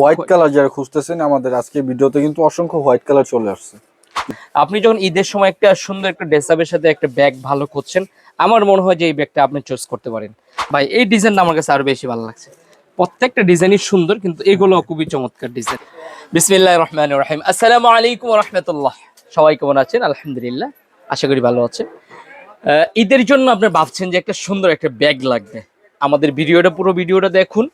White colour যারা খুঁজতেছেন আমাদের আজকে ভিডিওতে কিন্তু অসংখ্য হোয়াইট কালার চলে আসছে। আপনি যখন ঈদের সময় একটা সুন্দর একটা ড্রেসআপের সাথে একটা ব্যাগ ভালো খুঁজছেন আমার মনে হয় যে এই ব্যাগটা আপনি চুজ করতে পারেন। ভাই এই ডিজাইনটা আমার কাছে আরও বেশি ভালো লাগছে। প্রত্যেকটা ডিজাইনই সুন্দর কিন্তু এগুলো খুবই চমৎকার ডিজাইন বিসমিল্লাহ রহমান রহিম। আসসালামু আলাইকুম রহমতুল্লাহ। সবাই কেমন আছেন? আলহামদুলিল্লাহ আশা করি ভালো আহ, ঈদের জন্য আপনি ভাবছেন যে একটা সুন্দর একটা ব্যাগ লাগবে। আমাদের ভিডিওটা পুরো ভিডিওটা দেখুন।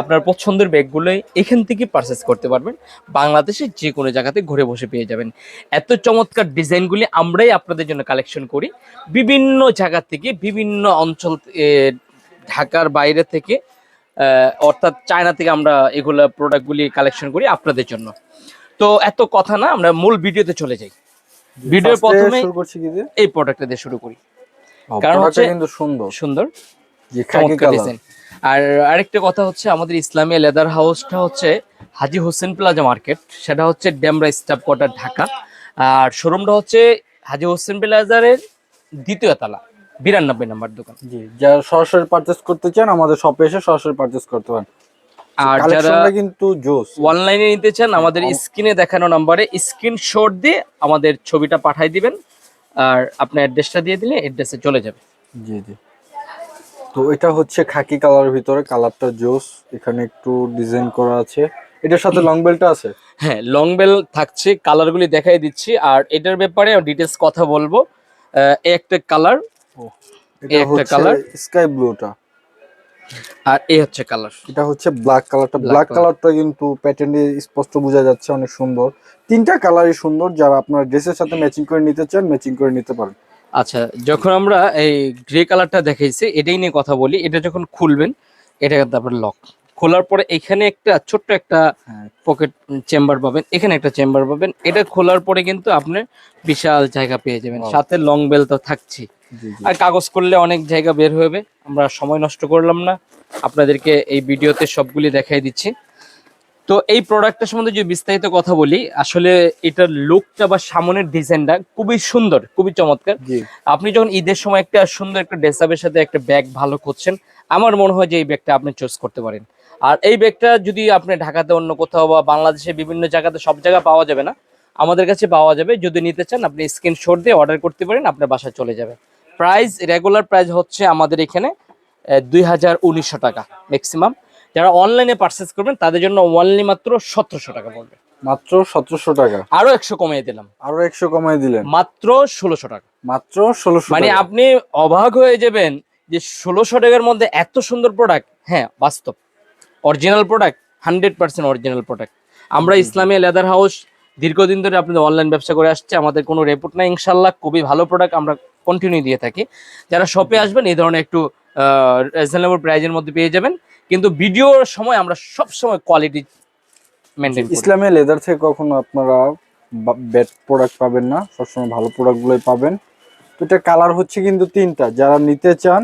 আপনার পছন্দের ব্যাগগুলো এখান থেকে পারচেস করতে পারবেন। বাংলাদেশের যে কোনো জায়গাতে ঘুরে বসে পেয়ে যাবেন। এত চমৎকার ডিজাইনগুলি আমরাই আপনাদের জন্য কালেকশন করি। বিভিন্ন জায়গা থেকে বিভিন্ন অঞ্চল ঢাকার বাইরে থেকে অর্থাৎ চায়না থেকে আমরা এগুলো প্রোডাক্টগুলি কালেকশন করি আপনাদের জন্য। তো এত কথা না আমরা মূল ভিডিওতে চলে যাই। ভিডিওর প্রথমে এই প্রোডাক্টটা দিয়ে শুরু করি। কারণ হচ্ছে কিন্তু সুন্দর। সুন্দর চমৎকার ডিজাইন আর আরেকটা কথা হচ্ছে আমাদের ইসলামিয়া লেদার হাউসটা হচ্ছে হাজি হোসেন প্লাজা মার্কেট। সেটা হচ্ছে ড্যামরা স্টাফ কোয়ার্টার ঢাকা। আর শোরুমটা হচ্ছে হাজি হোসেন প্লাজারের দ্বিতীয় তলা বিরানব্বই নম্বর দোকান। জি যারা সরাসরি পারচেজ করতে চান আমাদের শপে এসে সরাসরি পারচেজ করতে পারেন। আর যারা কিন্তু জোস। অনলাইনে নিতে চান আমাদের স্ক্রিনে দেখানো নাম্বারে স্ক্রিনশট দিয়ে আমাদের ছবিটা পাঠিয়ে দিবেন। আর আপনার অ্যাড্রেসটা দিয়ে দিলে অ্যাড্রেসে চলে যাবে। জি জি। তো এটা হচ্ছে খাকি কালারের ভিতরে কালারটা জোস এখানে একটু ডিজাইন করা আছে। এটার সাথে লং বেলটা আছে? হ্যাঁ লং বেল থাকছে কালারগুলি দেখাই দিচ্ছি আর এটার ব্যাপারে ডিটেলস কথা বলব। একটা কালার এটা একটা colour। স্কাই ব্লুটা আর এই হচ্ছে কালার। এটা হচ্ছে ব্ল্যাক কালারটা। ব্ল্যাক। কালারটা কিন্তু প্যাটার্নে স্পষ্ট বোঝা যাচ্ছে অনেক সুন্দর। তিনটা কালারই সুন্দর যারা আপনার ড্রেসের সাথে ম্যাচিং করে নিতে চান ম্যাচিং করে নিতে পারেন। আচ্ছা যখন আমরা এই গ্রে কালারটা দেখাইছি এটাই নিয়ে কথা বলি। এটা যখন খুলবেন এটা তারপরে লক খোলার পরে এখানে একটা ছোট্ট একটা হ্যাঁ। পকেট চেম্বার পাবেন। এখানে একটা চেম্বার পাবেন। এটা খোলার পরে কিন্তু আপনি বিশাল জায়গা পেয়ে যাবেন। সাথে লং বেল তো থাকছি আর কাগজ করলে অনেক জায়গা বের হবে। আমরা সময় নষ্ট করলাম না। আপনাদেরকে এই ভিডিওতে সবগুলি দেখাই দিচ্ছি। তো এই প্রোডাক্টটার সম্বন্ধে যদি বিস্তারিত কথা বলি আসলে এটার লুকটা বা সামনের ডিজাইনটা খুবই সুন্দর খুবই চমৎকার। আপনি যখন ঈদের সময় একটা সুন্দর একটা ড্রেসআপের সাথে একটা ব্যাগ ভালো খুঁজছেন আমার মনে হয় যে এই ব্যাগটা আপনি চুজ করতে পারেন। আর এই ব্যাগটা যদি আপনি ঢাকাতে অন্য কোথাও বা বাংলাদেশে বিভিন্ন জায়গাতে সব জায়গায় পাওয়া যাবে না আমাদের কাছে পাওয়া যাবে। যদি নিতে চান আপনি স্ক্রিনশট দিয়ে অর্ডার করতে পারেন আপনার বাসায় চলে যাবে। প্রাইস রেগুলার প্রাইস হচ্ছে আমাদের এখানে দুই হাজার উনিশশো টাকা ম্যাক্সিমাম যারা অনলাইনে পারচেস করবেন তাদের জন্য অনলি মাত্র সতেরোশো টাকা পড়বে। মাত্র সতেরোশো টাকা। আরও একশো কমিয়ে দিলাম। আরও একশো কমাই দিলেন। মাত্র ষোলোশো টাকা। মাত্র ষোলোশো মানে আপনি অবাক হয়ে যাবেন যে ষোলোশো টাকার মধ্যে এত সুন্দর প্রোডাক্ট হ্যাঁ বাস্তব। Original product hundred percent original product আমরা ইসলামিয়া লেদার হাউস দীর্ঘদিন ধরে আপনাদের অনলাইন ব্যবসা করে আসছে আমাদের কোনো রেপুট নাই ইনশাল্লাহ খুবই ভালো প্রোডাক্ট আমরা কন্টিনিউ দিয়ে থাকি। যারা শপে আসবেন এই ধরনের একটু রিজনেবল প্রাইজের মধ্যে পেয়ে যাবেন। কিন্তু ভিডিওর সময় আমরা সব সময় কোয়ালিটি মেনটেন করি। ইসলামিয়া লেদার থেকে কখনো আপনারা ব্যাড প্রোডাক্ট পাবেন না সবসময় ভালো প্রোডাক্টগুলোই পাবেন। তো এটা কালার হচ্ছে কিন্তু তিনটা যারা নিতে চান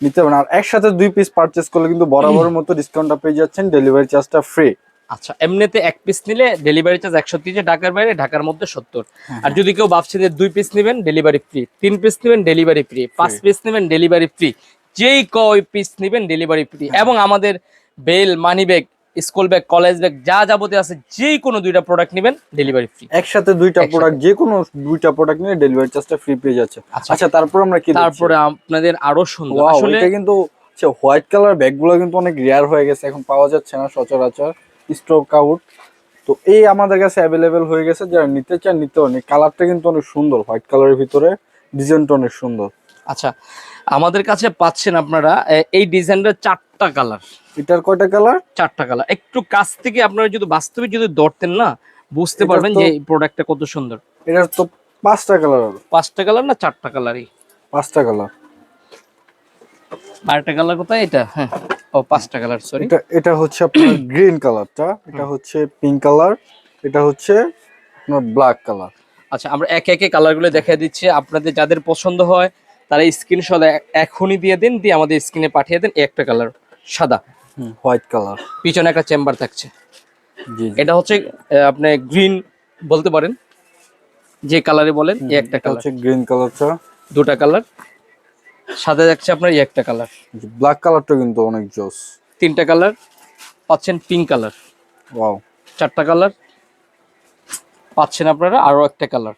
নিতে পারেন। আর একসাথে দুই পিস পারচেস করলে কিন্তু বরাবরের মতো ডিসকাউন্টটা পেয়ে যাচ্ছেন ডেলিভারি চার্জটা ফ্রি আচ্ছা এমনিতে এক পিস নিলে ডেলিভারি চার্জ একশো তিরিশ ঢাকার বাইরে ঢাকার মধ্যে সত্তর। আর যদি কেউ ভাবছে যে দুই পিস নেবেন ডেলিভারি ফ্রি তিন পিস নেবেন ডেলিভারি ফ্রি পাঁচ পিস নেবেন ডেলিভারি ফ্রি যেই কয় পিস নেবেন ডেলিভারি ফ্রি এবং আমাদের bell money bag school bag college bag যা যাবতীয় আছে যেই কোনো দুইটা প্রোডাক্ট নেবেন ডেলিভারি ফ্রি একসাথে দুইটা প্রোডাক্ট যে কোনো দুইটা প্রোডাক্ট নিয়ে ডেলিভারি চার্জটা ফ্রি পেয়ে যাচ্ছে। আচ্ছা। আচ্ছা তারপর আমরা কি তারপরে আপনাদের আরও সুন্দর। আসলে এটা কিন্তু হোয়াইট কালার ব্যাগগুলো কিন্তু অনেক রেয়ার হয়ে গেছে এখন পাওয়া যাচ্ছে না সচরাচর স্টক আউট তো এই আমাদের কাছে অ্যাভেলেবেল হয়ে গেছে যারা নিতে চান নিতে অনেক কালারটা কিন্তু অনেক সুন্দর হোয়াইট কালারের ভিতরে ডিজাইনটা অনেক সুন্দর। আচ্ছা আমাদের কাছে পাচ্ছেন আপনারা এই ডিজাইনটা চারটা কালার। এটার কয়টা কালার? চারটা কালার। একটু কাছ থেকে আপনারা যদি বাস্তবে যদি ধরতেন না বুঝতে পারবেন যে এই প্রোডাক্টটা কত সুন্দর। এটার তো পাঁচটা কালার পাঁচটা কালার না চারটা কালারই? পাঁচটা কালার। আরেকটা কালার কোথায়? এটা হ্যাঁ। ও পাঁচটা কালার সরি এটা এটা হচ্ছে আপনার গ্রিন কালারটা। এটা হচ্ছে পিঙ্ক কালার। এটা হচ্ছে আপনার ব্ল্যাক কালার। আচ্ছা আমরা একে একে কালারগুলো দেখিয়ে দিচ্ছি। আপনাদের যাদের পছন্দ হয় তারা স্ক্রিনশট এখনই দিয়ে দিন দিয়ে আমাদের স্ক্রিনে পাঠিয়ে দেন একটা কালার সাদা হোয়াইট কালার পিছনে একটা চেম্বার থাকছে। এটা হচ্ছে আপনি গ্রিন বলতে পারেন যে কালারে বলেন এই একটা কালার হচ্ছে গ্রিন কালারটা দুটা কালার সাদা যাচ্ছে আপনার এই একটা কালার ব্ল্যাক কালারটা কিন্তু অনেক জোস। তিনটা কালার পাচ্ছেন পিঙ্ক কালার ওয়াও চারটা কালার পাচ্ছেন আপনারা আরও একটা কালার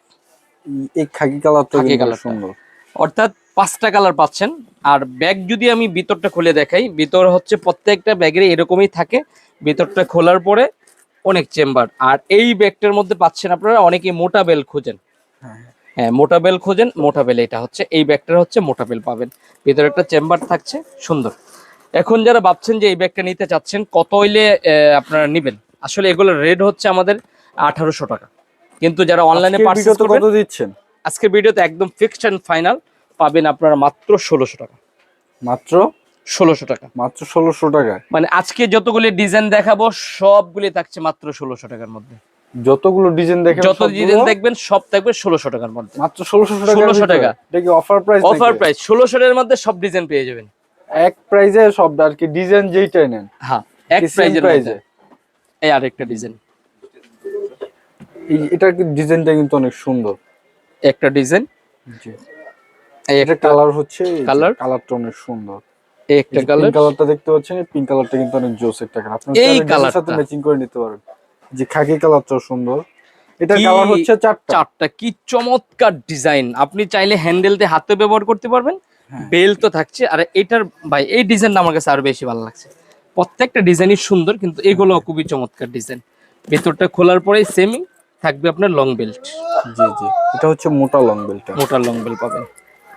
এই খাকি কালারটা খাকি কালার সুন্দর। অর্থাৎ পাঁচটা কালার পাচ্ছেন। আর ব্যাগ যদি আমি ভিতরটা খুলে দেখাই ভিতর হচ্ছে প্রত্যেকটা ব্যাগের এরকমই থাকে। ভিতরটা খোলার পরে অনেক চেম্বার। আর এই ব্যাগটার মধ্যে পাচ্ছেন আপনারা অনেকে মোটা বেল খোঁজেন। হ্যাঁ। হ্যাঁ। মোটা বেল খোঁজেন মোটা বেল এটা হচ্ছে এই ব্যাগটার হচ্ছে মোটা বেল পাবেন। ভিতরে একটা চেম্বার থাকছে সুন্দর। এখন যারা ভাবছেন যে এই ব্যাগটা নিতে চাচ্ছেন কত হইলে আপনারা নেবেন? আসলে এগুলোর রেট হচ্ছে আমাদের আঠারোশো টাকা। কিন্তু যারা অনলাইনে করবেন কত দিচ্ছেন? আজকের ভিডিওতে একদম ফিক্সড অ্যান্ড ফাইনাল পাবেন আপনারা মাত্র ষোলোশো টাকা। মাত্র? ষোলোশো টাকা। মাত্র ষোলোশো টাকা মানে আজকে যতগুলি ডিজাইন দেখাবো সবগুলি থাকছে মাত্র ষোলোশো টাকার মধ্যে। যতগুলো ডিজাইন দেখেন যত ডিজাইন দেখবেন সব থাকবে ষোলোশো টাকার মধ্যে। মাত্র ষোলোশো টাকা 1600 টাকা। অফার প্রাইস অফার প্রাইস ষোলোশো এর মধ্যে সব ডিজাইন পেয়ে যাবেন। এক প্রাইজে সব আর কি ডিজাইন যেইটাই নেন। হ্যাঁ এক প্রাইজের এ? এই আরেকটা ডিজাইন। এটার ডিজাইনটা কিন্তু অনেক সুন্দর। একটা ডিজাইন। জি। এটা কালার হচ্ছে Colour? কালারটা অনেক সুন্দর। একটা কালার? কালারটা দেখতে পাচ্ছেন এই পিঙ্ক কালারটা কিন্তু অনেক জোস একটা কালার। আপনি এই কালারটার সাথে ম্যাচিং করে নিতে পারেন। যে খাকি কালারটাও সুন্দর। এটা কালার হচ্ছে চারটা। চারটা? কি চমৎকার ডিজাইন আপনি চাইলে হ্যান্ডেল দিয়ে হাতে ব্যবহার করতে পারবেন। হ্যাঁ। বেল তো থাকছে। আর এটার ভাই এই ডিজাইনটা আমার কাছে আরও বেশি ভালো লাগছে। প্রত্যেকটা ডিজাইনই সুন্দর কিন্তু এগুলো খুবই চমৎকার ডিজাইন ভেতরটা খোলার পরে সেমই থাকবে আপনার লং বেল্ট জি জি। এটা হচ্ছে মোটা লং বেল্ট মোটা লং বেল্ট পাবেন।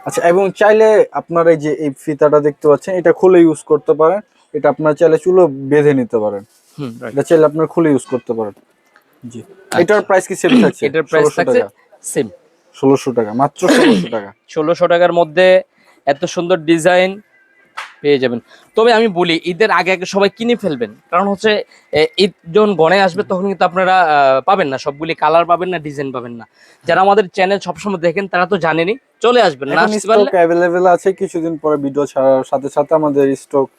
আচ্ছা এবং চাইলে আপনার এই যে এই ফিতাটা দেখতে পাচ্ছেন এটা খুলে ইউজ করতে পারেন। এটা আপনার চাইলে চুলো বেঁধে নিতে পারেন। হুম এটা চাইলে আপনার খুলে ইউজ করতে পারেন। জি। এটার প্রাইস কি সেম থাকছে? এটার প্রাইস থাকছে সেম ষোলোশো টাকা মাত্র ষোলোশো টাকা। ষোলোশো টাকার মধ্যে এত সুন্দর ডিজাইন পেয়ে যাবেন। তবে আমি বলি ঈদের আগে আগে সবাই কিনে ফেলবেন। কারণ হচ্ছে ঈদ যখন গণে আসবে তখন কিন্তু আপনারা পাবেন না। সবগুলি কালার পাবেন না ডিজাইন পাবেন না। যারা আমাদের চ্যানেল সবসময় দেখেন তারা তো জানেনই। চলে আসবেন না স্টক অ্যাভেলেবেল আছে কিছুদিন পরে ভিডিও ছাড়ার সাথে সাথে আমাদের স্টক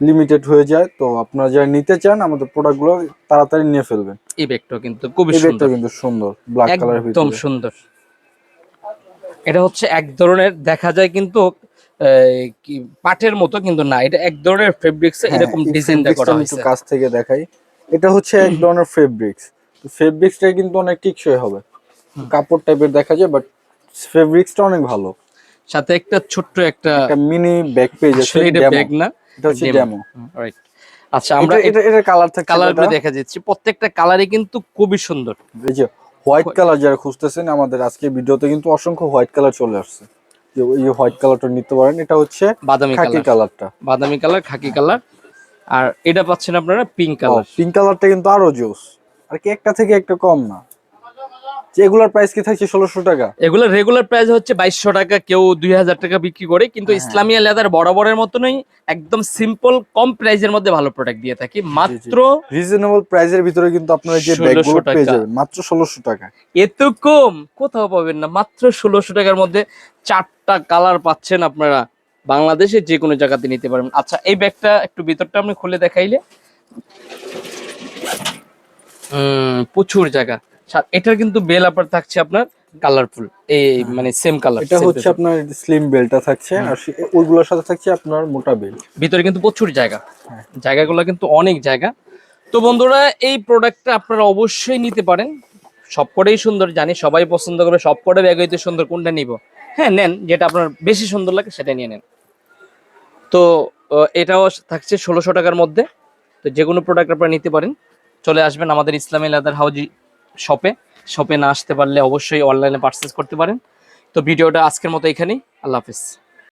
লিমিটেড হয়ে যায়। তো আপনারা যারা নিতে চান আমাদের প্রোডাক্টগুলো তাড়াতাড়ি নিয়ে ফেলবেন। এই ব্যাগটাও কিন্তু খুবই ব্যাগটা সুন্দর। কিন্তু সুন্দর ব্ল্যাক কালারের একদম সুন্দর। এটা হচ্ছে এক ধরনের দেখা যায় কিন্তু পাটের মতো কিন্তু না এটা এক ধরনের ফেব্রিক্স হ্যাঁ, এরকম এই ডিজাইনটা করা হয়েছে। একটু কাছ থেকে দেখাই। এটা হচ্ছে এক ধরনের ফেব্রিক্স তো ফেব্রিক্সটা কিন্তু অনেক টিকসই হবে। কাপড় টাইপের দেখা যায় বাট ফেব্রিক্সটা অনেক ভালো। সাথে একটা ছোট্ট একটা একটা মিনি ব্যাগ যাচ্ছে আসলে এটা। ব্যাগ না এটা হচ্ছে। ডেমো রাইট আচ্ছা আমরা এটা এটা কালার থাকে কালারগুলো দেখা যাচ্ছে। প্রত্যেকটা কালারই কিন্তু খুবই সুন্দর। এই যে হোয়াইট কালার যারা খুঁজতেছেন আমাদের আজকে ভিডিওতে কিন্তু অসংখ্য হোয়াইট কালার চলে আসছে। এই হোয়াইট কালারটা নিতে পারেন এটা হচ্ছে বাদামি খাকি কালারটা বাদামি কালার খাকি কালার আর এটা পাচ্ছেন আপনারা পিঙ্ক কালার পিঙ্ক কালারটা কিন্তু আরও জোস আর কি একটা থেকে একটা কম না। এগুলার প্রাইস কি থাকছে ষোলোশো টাকা? এগুলো রেগুলার প্রাইস হচ্ছে বাইশশো টাকা কেউ দুই হাজার টাকা বিক্রি করে কিন্তু হ্যাঁ। ইসলামিয়া লেদার বরাবরের মতনই একদম সিম্পল কম প্রাইসের মধ্যে ভালো প্রোডাক্ট দিয়ে থাকি। মাত্র রিজনেবল প্রাইসের ভিতরে কিন্তু আপনারা যে ব্যাগগুলো পেয়ে যাবেন মাত্র ষোলোশো টাকা। এত কম? কোথাও পাবেন না। মাত্র ষোলোশো টাকার মধ্যে চারটা কালার পাচ্ছেন আপনারা। বাংলাদেশের যে কোনো জায়গাতে নিতে পারবেন। আচ্ছা এই ব্যাগটা একটু ভিতরটা আপনি খুলে দেখাইলে। প্রচুর জায়গা। এটার কিন্তু বেল আপার থাকছে আপনার কালারফুল এই মানে সেম কালার এটা হচ্ছে আপনার স্লিম বেলটা থাকছে আর ওইগুলোর সাথে থাকছে আপনার মোটা বেল ভিতরে কিন্তু প্রচুর জায়গা। হ্যাঁ। জায়গাগুলো কিন্তু অনেক জায়গা। তো বন্ধুরা এই প্রোডাক্টটা আপনারা অবশ্যই নিতে পারেন। সবকটাই সুন্দর জানি সবাই পছন্দ করবে সবকটা ব্যাগ হইতে সুন্দর কোনটা নিব? হ্যাঁ নেন যেটা আপনার বেশি সুন্দর লাগে সেটা নিয়ে নেন। তো এটাও থাকছে ষোলোশো টাকার মধ্যে। তো যে কোনো প্রোডাক্ট আপনারা নিতে পারেন। চলে আসবেন আমাদের ইসলামী লেদার হাউজি শপে শপে না আসতে পারলে অবশ্যই অনলাইনে পারচেস করতে পারেন। তো ভিডিওটা আজকের মতো এখানেই। আল্লাহ হাফিজ।